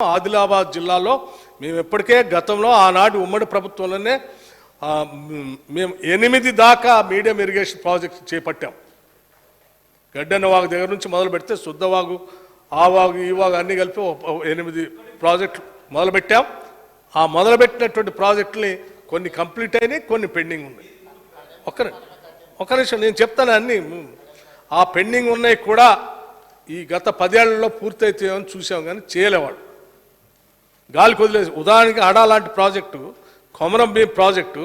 ఆదిలాబాద్ జిల్లాలో మేము ఇప్పటికే గతంలో ఆనాటి ఉమ్మడి ప్రభుత్వంలోనే మేము ఎనిమిది దాకా మీడియం ఇరిగేషన్ ప్రాజెక్ట్ చేపట్టాం. గడ్డన్న వాగు దగ్గర నుంచి మొదలు పెడితే శుద్ధవాగు ఆ వాగు ఈ వాగు అన్నీ కలిపి ఒక- ఎనిమిది ప్రాజెక్టులు మొదలుపెట్టాం ఆ మొదలుపెట్టినటువంటి ప్రాజెక్టుని కొన్ని కంప్లీట్ అయినాయి కొన్ని పెండింగ్ ఉన్నాయి. ఒక్క ఒక ఒక్క నిమిషం నేను చెప్తాను అన్ని. ఆ పెండింగ్ ఉన్నాయి కూడా ఈ గత పదేళ్ళలో పూర్తయితే చూసాం కానీ చేయలేవాడు గాలికి వదిలేసి ఉదాహరణకి అడా లాంటి ప్రాజెక్టు కొమరం భీం ప్రాజెక్టు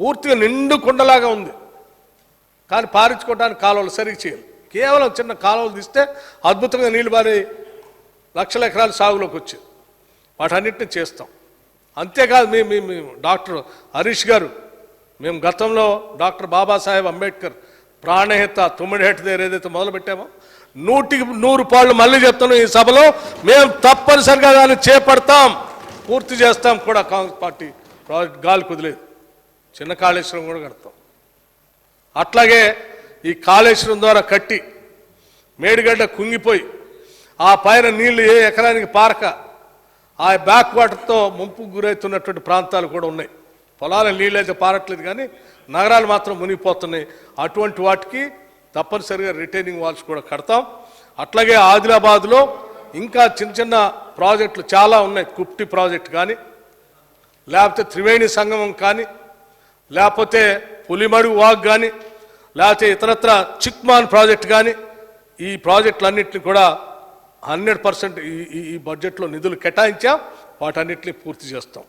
పూర్తిగా నిండు కుండలాగా ఉంది. కానీ పారించుకోవడానికి కాలువలు సరిగ్గా చేయాలి కేవలం చిన్న కాలువలు తీస్తే అద్భుతంగా నీళ్ళు బారి లక్షల ఎకరాలు సాగులోకి వచ్చి వాటన్నిటిని చేస్తాం. అంతేకాదు మీ మీ డాక్టర్ హరీష్ గారు మేము గతంలో డాక్టర్ బాబాసాహెబ్ అంబేద్కర్ ప్రాణహిత తుమ్మిడిహెట్ దగ్గర ఏదైతే మొదలుపెట్టామో నూటికి నూరు పాళ్ళు మళ్ళీ చెప్తున్నాం ఈ సభలో. మేము తప్పనిసరిగా దాన్ని చేపడతాం. పూర్తి చేస్తాం కూడా కాంగ్రెస్ పార్టీ ప్రాజెక్ట్ గాలి కుదిలేదు. చిన్న కాళేశ్వరం కూడా కడతాం. అట్లాగే ఈ కాళేశ్వరం ద్వారా కట్టి మేడిగడ్డ కుంగిపోయి ఆ పైన నీళ్ళు ఏ ఎకరానికి పారక ఆ బ్యాక్ వాటర్తో ముంపుకు గురవుతున్నటువంటి ప్రాంతాలు కూడా ఉన్నాయి. పొలాల నీళ్ళు అయితే పారట్లేదు కానీ నగరాలు మాత్రం మునిగిపోతున్నాయి. అటువంటి వాటికి తప్పనిసరిగా రిటైనింగ్ వాల్స్ కూడా కడతాం. అట్లాగే ఆదిలాబాద్లో ఇంకా చిన్న చిన్న ప్రాజెక్టులు చాలా ఉన్నాయి. కుప్టి ప్రాజెక్ట్ కానీ లేకపోతే త్రివేణి సంగమం కానీ లేకపోతే పులిమడు వాగ్ కానీ లేకపోతే ఇతరత్ర చిక్మాన్ ప్రాజెక్ట్ కానీ ఈ ప్రాజెక్టులన్నింటినీ కూడా హండ్రెడ్ పర్సెంట్ ఈ ఈ- ఈ బడ్జెట్లో నిధులు కేటాయించాం. వాటన్నిటిని పూర్తి చేస్తాం.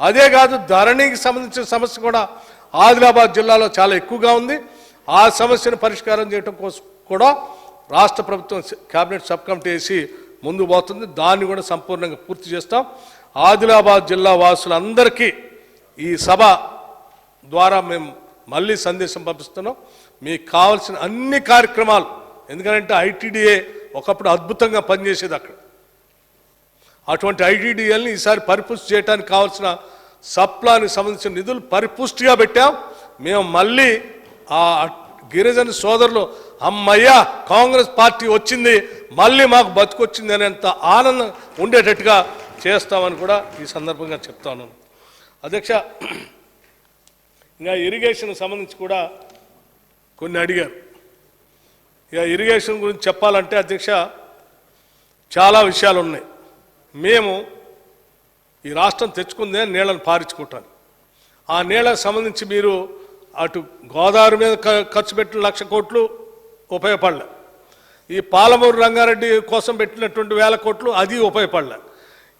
అదే కాదు ధరణికి సంబంధించిన సమస్య కూడా ఆదిలాబాద్ జిల్లాలో చాలా ఎక్కువగా ఉంది. ఆ సమస్యను పరిష్కారం చేయడం కోసం కూడా రాష్ట్ర ప్రభుత్వం కేబినెట్ సబ్ కమిటీ వేసి ముందు పోతుంది. దాన్ని కూడా సంపూర్ణంగా పూర్తి చేస్తాం. ఆదిలాబాద్ జిల్లా వాసులందరికీ ఈ సభ ద్వారా మేము మళ్ళీ సందేశం పంపిస్తున్నాం. మీకు కావాల్సిన అన్ని కార్యక్రమాలు ఎందుకంటే ఐటీడీఏ ఒకప్పుడు అద్భుతంగా పనిచేసేది అక్కడ. అటువంటి ఐటీడీఎల్ని ఈసారి పరిపుష్టి చేయడానికి కావాల్సిన సప్లానికి సంబంధించిన నిధులు పరిపుష్టిగా పెట్టాం. మేము మళ్ళీ ఆ గిరిజన సోదరులు అమ్మయ్యా కాంగ్రెస్ పార్టీ వచ్చింది మళ్ళీ మాకు బతుకొచ్చింది అనేంత ఆనందం ఉండేటట్టుగా చేస్తామని కూడా ఈ సందర్భంగా చెప్తాను. అధ్యక్ష ఇంకా ఇరిగేషన్ సంబంధించి కూడా కొన్ని అడిగారు. ఇక ఇరిగేషన్ గురించి చెప్పాలంటే అధ్యక్ష చాలా విషయాలు ఉన్నాయి మేము ఈ రాష్ట్రం తెచ్చుకుందే నీళ్ళను పారించుకుంటాను ఆ నీళ్ళకు సంబంధించి మీరు అటు గోదావరి మీద ఖర్చు పెట్టిన లక్ష కోట్లు ఉపయోగపడలే. ఈ పాలమూరు రంగారెడ్డి కోసం పెట్టినటువంటి వేల కోట్లు అది ఉపయోగపడలే.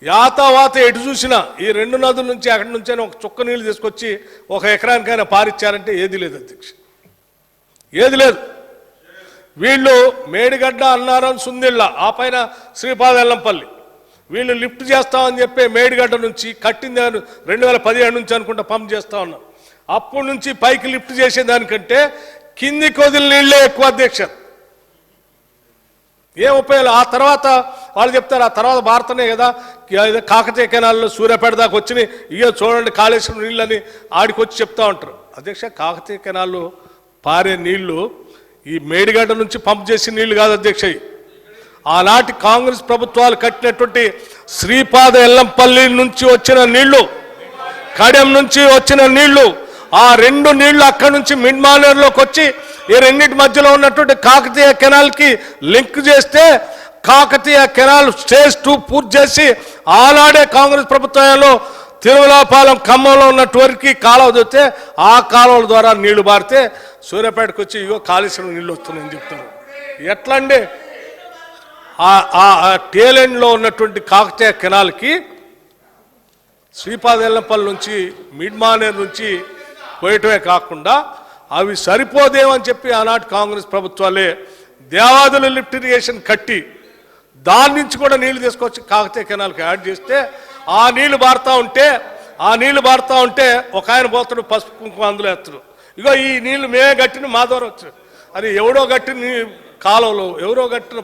యాతావాత ఎటు చూసినా ఈ రెండు నదుల నుంచి అక్కడి నుంచి ఒక చుక్క నీళ్ళు తీసుకొచ్చి ఒక ఎకరానికైనా పారిచ్చారంటే ఏది లేదు అధ్యక్ష. ఏది లేదు. వీళ్ళు మేడిగడ్డ అన్నారం సుందిళ్ళ ఆ పైన శ్రీపాదెల్లంపల్లి వీళ్ళు లిఫ్ట్ చేస్తామని చెప్పి మేడిగడ్డ నుంచి కట్టింది రెండు వేల పదిహేడు నుంచి అనుకుంటా పంప్ చేస్తా ఉన్నాం. అప్పటి నుంచి పైకి లిఫ్ట్ చేసేదానికంటే కింది కొదిలి నీళ్ళే ఎక్కువ అధ్యక్ష. ఏం ఉపయోగం? ఆ తర్వాత వాళ్ళు చెప్తారు ఆ తర్వాత భారతనే కదా. కాకతీయ కెనాల్లో సూర్యాపేట దాకా వచ్చినాయి. ఇయో చూడండి కాళేశ్వరం నీళ్ళని ఆడికి వచ్చి చెప్తా ఉంటారు. అధ్యక్ష కాకతీయ కెనాల్లో పారే నీళ్ళు ఈ మేడిగడ్డ నుంచి పంప్ చేసే నీళ్ళు కాదు అధ్యక్ష ఆనాటి కాంగ్రెస్ ప్రభుత్వాలు కట్టినటువంటి శ్రీపాద ఎల్లంపల్లి నుంచి వచ్చిన నీళ్ళు కడెం నుంచి వచ్చిన నీళ్ళు ఆ రెండు నీళ్ళు అక్కడి నుంచి మిడ్మానేరులోకి వచ్చి ఈ రెండింటి మధ్యలో ఉన్నటువంటి కాకతీయ కెనాల్కి లింక్ చేస్తే కాకతీయ కెనాల్ స్టేజ్ టూ పూర్తి చేసి ఆనాడే కాంగ్రెస్ ప్రభుత్వంలో తిరుమలాపాలెం ఖమ్మంలో ఉన్నటువంటి కాలువ చూస్తే ఆ కాలువల ద్వారా నీళ్ళు బారితే సూర్యాపేటకు వచ్చి ఇగో కాళేశ్వరం నీళ్ళు వస్తున్నాయని చెప్తారు ఎట్లా అండి ఆ- ఉన్నటువంటి కాకతీయ కెనాల్కి శ్రీపాదెల్లంపల్లి నుంచి మిడ్మానేర్ నుంచి పోయటమే కాకుండా అవి సరిపోదేమని చెప్పి ఆనాటి కాంగ్రెస్ ప్రభుత్వాలే దేవాదుల లిఫ్ట్ ఇరిగేషన్ కట్టి దాని నుంచి కూడా నీళ్ళు తీసుకొచ్చి కాకతీయ కెనాల్కి యాడ్ చేస్తే ఆ నీళ్ళు బారుతా ఉంటే ఆ నీళ్ళు బారుతా ఉంటే ఒక ఆయన పోతాడు పసుపు కుంకుమ అందులో ఎత్తడు ఇగో ఈ నీళ్ళు మేమే కట్టిన మా ద్వారా వచ్చాడు అది ఎవడో కట్టిన నీ- ఎవరో కట్టిన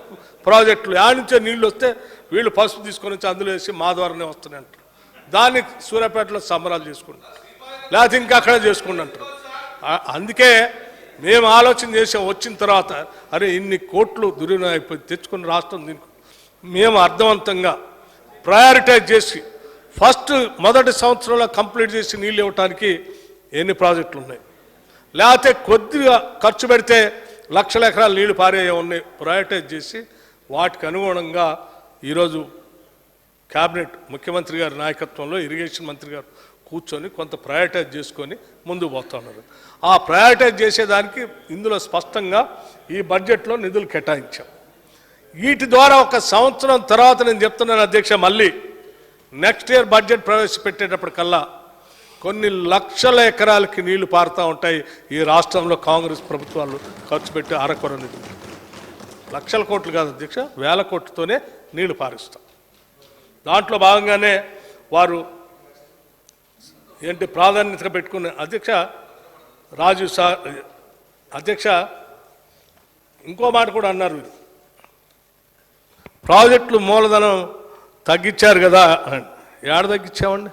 ప్రాజెక్టులు ఆ నుంచే నీళ్ళు వస్తే వీళ్ళు పసుపు తీసుకొని వచ్చి అందులో వేసి మా ద్వారానే వస్తున్నాయి అంటారు దాన్ని సూర్యాపేటలో సంబరాలు చేసుకుంటారు. లేకపోతే ఇంకా అక్కడ చేసుకుంటారు అంటారు అందుకే మేము ఆలోచన చేసాం వచ్చిన తర్వాత అరే ఇన్ని కోట్లు దుర్వినియోగం తెచ్చుకుని తెచ్చుకున్న రాష్ట్రం దీనికి. మేము అర్థవంతంగా ప్రయారిటైజ్ చేసి ఫస్ట్ మొదటి సంవత్సరంలో కంప్లీట్ చేసి నీళ్ళు ఇవ్వటానికి ఎన్ని ప్రాజెక్టులు ఉన్నాయి? లేకపోతే కొద్దిగా ఖర్చు పెడితే లక్షల ఎకరాలు నీళ్ళు పారే ఉన్నాయి. ప్రయారిటైజ్ చేసి వాటికి అనుగుణంగా ఈరోజు క్యాబినెట్ ముఖ్యమంత్రి గారి నాయకత్వంలో ఇరిగేషన్ మంత్రి గారు కూర్చొని కొంత ప్రయారిటైజ్ చేసుకొని ముందుకు పోతున్నారు ఆ ప్రయారిటైజ్ చేసేదానికి ఇందులో స్పష్టంగా ఈ బడ్జెట్లో నిధులు కేటాయించాం. వీటి ద్వారా ఒక సంవత్సరం తర్వాత నేను చెప్తున్నాను అధ్యక్ష మళ్ళీ నెక్స్ట్ ఇయర్ బడ్జెట్ ప్రవేశపెట్టేటప్పటికల్లా కొన్ని లక్షల ఎకరాలకి నీళ్ళు పారుతూ ఉంటాయి ఈ రాష్ట్రంలో కాంగ్రెస్ ప్రభుత్వాలు ఖర్చు పెట్టి అరకొర నిధులు. లక్షల కోట్లు కాదు అధ్యక్ష వేల కోట్లతోనే నీళ్ళు పారిస్తాం. దాంట్లో భాగంగానే వారు ఏంటి ప్రాధాన్యత పెట్టుకున్న అధ్యక్ష రాజు సార్ అధ్యక్ష ఇంకో మాట కూడా అన్నారు వీరు. ప్రాజెక్టులు మూలధనం తగ్గించారు కదా ఏడ తగ్గించామండి?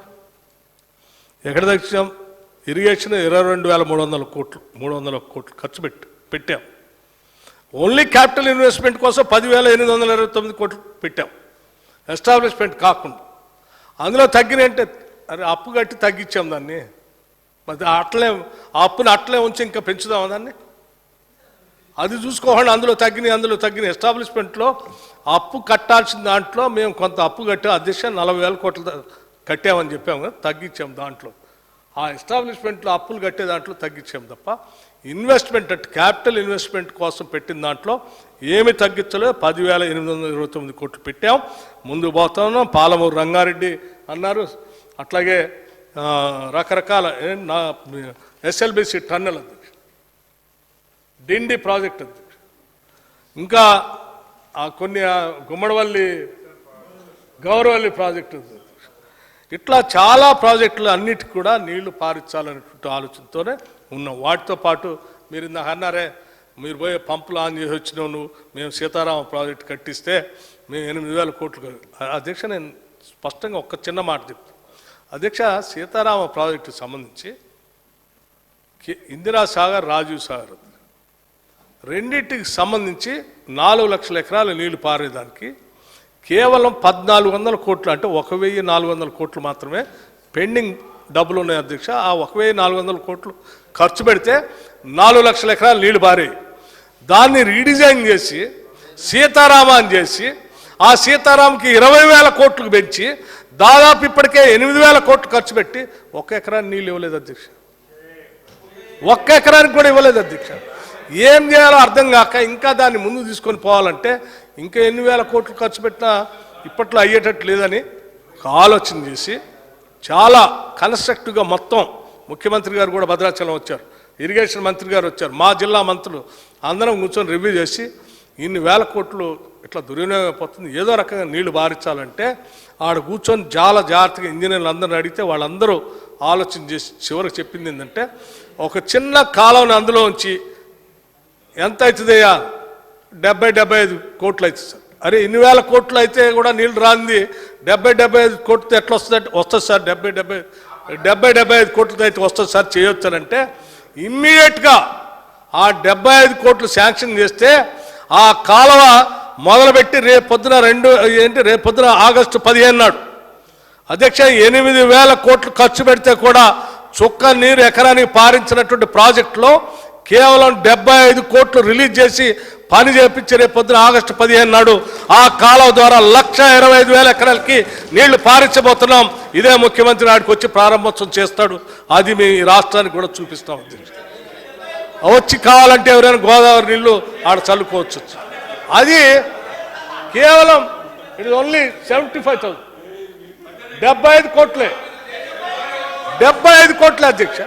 ఎక్కడ తగ్గించాం? ఇరిగేషన్ ఇరవై రెండు వేల మూడు వందల కోట్లు మూడు వందల కోట్లు ఖర్చు పెట్టి పెట్టాం. ఓన్లీ క్యాపిటల్ ఇన్వెస్ట్మెంట్ కోసం పదివేల ఎనిమిది వందల ఇరవై తొమ్మిది కోట్లు పెట్టాం. ఎస్టాబ్లిష్మెంట్ కాకుండా. అందులో తగ్గినంటే అరే అప్పు కట్టి తగ్గించాం దాన్ని. మరి అట్లే ఆ అప్పుని అట్లే ఉంచి ఇంకా పెంచుదామా దాన్ని? అది చూసుకోకుండా అందులో తగ్గినాయి అందులో తగ్గిన ఎస్టాబ్లిష్మెంట్లో అప్పు కట్టాల్సిన దాంట్లో మేము కొంత అప్పు కట్టాం. అధ్యక్ష నలభై వేల కోట్లు కట్టామని చెప్పాము కదా తగ్గించాం దాంట్లో. ఆ ఎస్టాబ్లిష్మెంట్లో అప్పులు కట్టే దాంట్లో తగ్గించాం తప్ప ఇన్వెస్ట్మెంట్ అంటే క్యాపిటల్ ఇన్వెస్ట్మెంట్ కోసం పెట్టిన దాంట్లో ఏమి తగ్గించలేదు పదివేల ఎనిమిది వందల ఇరవై తొమ్మిది కోట్లు పెట్టాం. ముందు పోతున్నాం పాలమూరు రంగారెడ్డి అన్నారు. అట్లాగే రకరకాల నా ఎస్ఎల్బిసి టన్నెల్ అధ్యక్ష డిండి ప్రాజెక్ట్ అధ్యక్ష ఇంకా ఆ కొన్ని గుమ్మడవల్లి గుమ్మడివల్లి గౌరవల్లి ప్రాజెక్ట్ ఉంది అధ్యక్ష. ఇట్లా చాలా ప్రాజెక్టులు అన్నిటికి కూడా నీళ్ళు పారించాలనేటువంటి ఆలోచనతోనే ఉన్నాం. వాటితో పాటు మీరు ఇందాక అన్నారే మీరు పోయే పంపులు ఆన్ చేసి వచ్చినావు నువ్వు మేము సీతారామ ప్రాజెక్ట్ కట్టిస్తే మేము ఎనిమిది వేల కోట్లు అధ్యక్ష నేను స్పష్టంగా ఒక్క చిన్న మాట చెప్తాను అధ్యక్ష సీతారామ ప్రాజెక్టు సంబంధించి కే- ఇందిరా సాగర్ రాజీవ్ సాగర్. రెండింటికి సంబంధించి నాలుగు లక్షల ఎకరాల నీళ్ళు పారేదానికి కేవలం పద్నాలుగు వందల కోట్లు అంటే ఒక వెయ్యి నాలుగు వందల కోట్లు మాత్రమే పెండింగ్ డబ్బులు ఉన్నాయి అధ్యక్ష. ఆ ఒక వెయ్యి నాలుగు వందల కోట్లు ఖర్చు పెడితే నాలుగు లక్షల ఎకరాలు నీళ్ళు పారాయి. దాన్ని రీడిజైన్ చేసి సీతారామాన్ చేసి ఆ సీతారాంకి ఇరవై వేల కోట్లకు పెంచి దాదాపు ఇప్పటికే ఎనిమిది వేల కోట్లు ఖర్చు పెట్టి ఒక్క ఎకరానికి నీళ్ళు ఇవ్వలేదు అధ్యక్ష. ఒక్క ఎకరానికి కూడా ఇవ్వలేదు అధ్యక్ష. ఏం చేయాలో అర్థం కాక ఇంకా దాన్ని ముందు తీసుకొని పోవాలంటే ఇంకా ఎన్ని వేల కోట్లు ఖర్చు పెట్టినా ఇప్పట్లో అయ్యేటట్టు లేదని ఆలోచన చేసి చాలా కన్స్ట్రక్టివ్గా మొత్తం ముఖ్యమంత్రి గారు కూడా భద్రాచలం వచ్చారు. ఇరిగేషన్ మంత్రి గారు వచ్చారు. మా జిల్లా మంత్రులు అందరం కూర్చొని రివ్యూ చేసి ఇన్ని వేల కోట్లు ఇట్లా దుర్వినియోగపోతుంది ఏదో రకంగా నీళ్ళు బారించాలంటే ఆడ కూర్చొని చాలా జాగ్రత్తగా ఇంజనీర్లు అందరిని అడిగితే వాళ్ళందరూ ఆలోచన చేసి చివరికి చెప్పింది ఏంటంటే ఒక చిన్న కాలువని అందులో ఉంచి ఎంత అవుతుందయ్యా? డెబ్బై డెబ్బై ఐదు కోట్లు అవుతుంది సార్. అరే ఇన్ని వేల కోట్లు అయితే కూడా నీళ్ళు రాంది. డెబ్బై డెబ్బై ఐదు కోట్లతో ఎట్లా వస్తుంది వస్తుంది సార్ డెబ్బై డెబ్బై డెబ్బై డెబ్బై ఐదు కోట్లతో అయితే వస్తుంది సార్ చేయొచ్చు ఇమ్మీడియట్గా ఆ డెబ్బై ఐదు కోట్లు శాంక్షన్ చేస్తే ఆ కాలువ మొదలుపెట్టి రేపు పొద్దున రెండు ఏంటి రేపు పొద్దున ఆగస్టు పదిహేను నాడు. అధ్యక్ష ఎనిమిది వేల కోట్లు ఖర్చు పెడితే కూడా చుక్క నీరు ఎకరానికి పారించినటువంటి ప్రాజెక్టులో కేవలం డెబ్బై ఐదు కోట్లు రిలీజ్ చేసి పని చేపించి రేపు పొద్దున ఆగస్టు పదిహేను నాడు. ఆ కాలం ద్వారా లక్ష ఇరవై ఐదు వేల ఎకరాలకి నీళ్ళు పారించబోతున్నాం. ఇదే ముఖ్యమంత్రి నాడికి వచ్చి ప్రారంభోత్సవం చేస్తాడు. అది మీ రాష్ట్రానికి కూడా చూపిస్తాం. వచ్చి కావాలంటే ఎవరైనా గోదావరి నీళ్ళు ఆడ చల్లుకోవచ్చు. అది కేవలం it only seventy five thousand డెబ్బై ఐదు కోట్లే. డెబ్బై ఐదు కోట్లే అధ్యక్ష.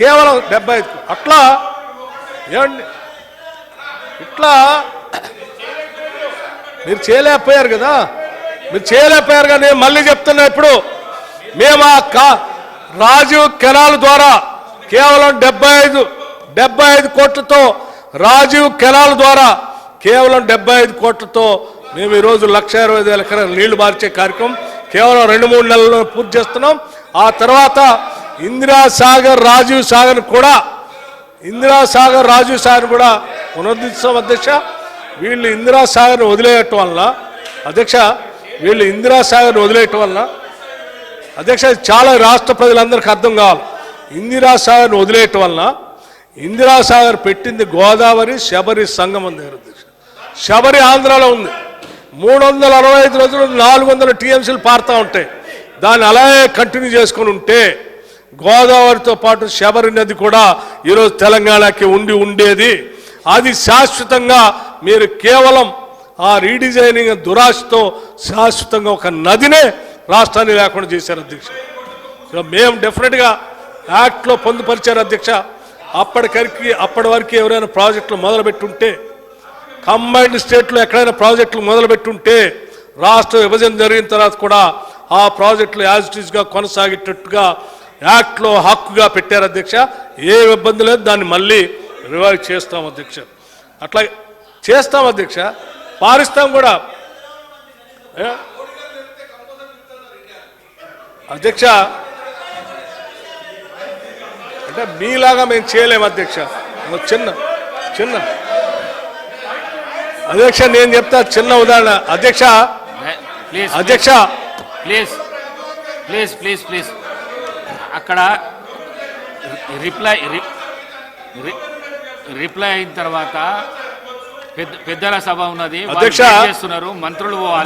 కేవలం డెబ్బై ఐదు అట్లా ఏమండి? ఇట్లా మీరు చేయలేకపోయారు కదా? మీరు చేయలేకపోయారు కానీ నేను మళ్ళీ చెప్తున్నా ఇప్పుడు. మేము ఆ కా రాజీవ్ కెనాల్ ద్వారా కేవలం డెబ్బై ఐదు డెబ్బై ఐదు కోట్లతో రాజీవ్ కెనాల్ ద్వారా కేవలం డెబ్బై ఐదు కోట్లతో మేము ఈరోజు లక్ష ఇరవై ఐదు వేల ఎకరాలు నీళ్ళు మార్చే కార్యక్రమం కేవలం రెండు మూడు నెలల్లో పూర్తి చేస్తున్నాం. ఆ తర్వాత ఇందిరా సాగర్ రాజీవ్ సాగర్ కూడా ఇందిరా సాగర్ రాజీవ్ సాగర్ కూడా పునరుద్ధరిస్తాం అధ్యక్ష. వీళ్ళు ఇందిరాసాగర్ వదిలేయటం వల్ల అధ్యక్ష వీళ్ళు ఇందిరాసాగర్ వదిలేయటం వలన అధ్యక్ష చాలా రాష్ట్ర ప్రజలందరికీ అర్థం కావాలి. ఇందిరాసాగర్ వదిలేయటం వలన ఇందిరాసాగర్ పెట్టింది గోదావరి శబరి సంగమం దగ్గర. శబరి ఆంధ్రాలో ఉంది. మూడు వందల అరవై ఐదు రోజులు నాలుగు వందల టీఎంసీలు పారుతూ ఉంటాయి. దాన్ని అలాగే కంటిన్యూ చేసుకొని ఉంటే గోదావరితో పాటు శబరి నది కూడా ఈరోజు తెలంగాణకి ఉండి ఉండేది. అది శాశ్వతంగా మీరు కేవలం ఆ రీడిజైనింగ్ దురాశతో శాశ్వతంగా ఒక నదినే రాష్ట్రాన్ని లేకుండా చేశారు అధ్యక్ష. మేము డెఫినెట్గా యాక్ట్లో పొందుపరిచారు అధ్యక్ష. అప్పటికరికి అప్పటి వరకు ఎవరైనా ప్రాజెక్టులు మొదలుపెట్టుంటే కంబైన్డ్ స్టేట్లో ఎక్కడైనా ప్రాజెక్టులు మొదలుపెట్టుంటే రాష్ట్ర విభజన జరిగిన తర్వాత కూడా ఆ ప్రాజెక్టులు యాజ్ ఇటీజ్గా కొనసాగేటట్టుగా యాక్ట్లో హక్కుగా పెట్టారు అధ్యక్ష. ఏ ఇబ్బంది లేదు దాన్ని మళ్ళీ రివైవ్ చేస్తాం అధ్యక్ష. అట్లా చేస్తాం అధ్యక్ష. పారిస్తాం కూడా. అధ్యక్ష అంటే మీలాగా మేము చేయలేము అధ్యక్ష. చిన్న చిన్న అధ్యక్ష నేను చెప్తా చిన్న ఉదాహరణ. అధ్యక్ష ప్లీజ్ అధ్యక్ష. ప్లీజ్ ప్లీజ్ ప్లీజ్ ప్లీజ్ అక్కడ రిప్లై రిప్లై అయిన తర్వాత పెద్ద పెద్దల సభ ఉన్నది. చేస్తున్నారు? మంత్రులు పోవాలి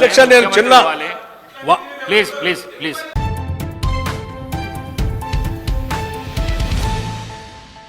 ప్లీజ్ ప్లీజ్ ప్లీజ్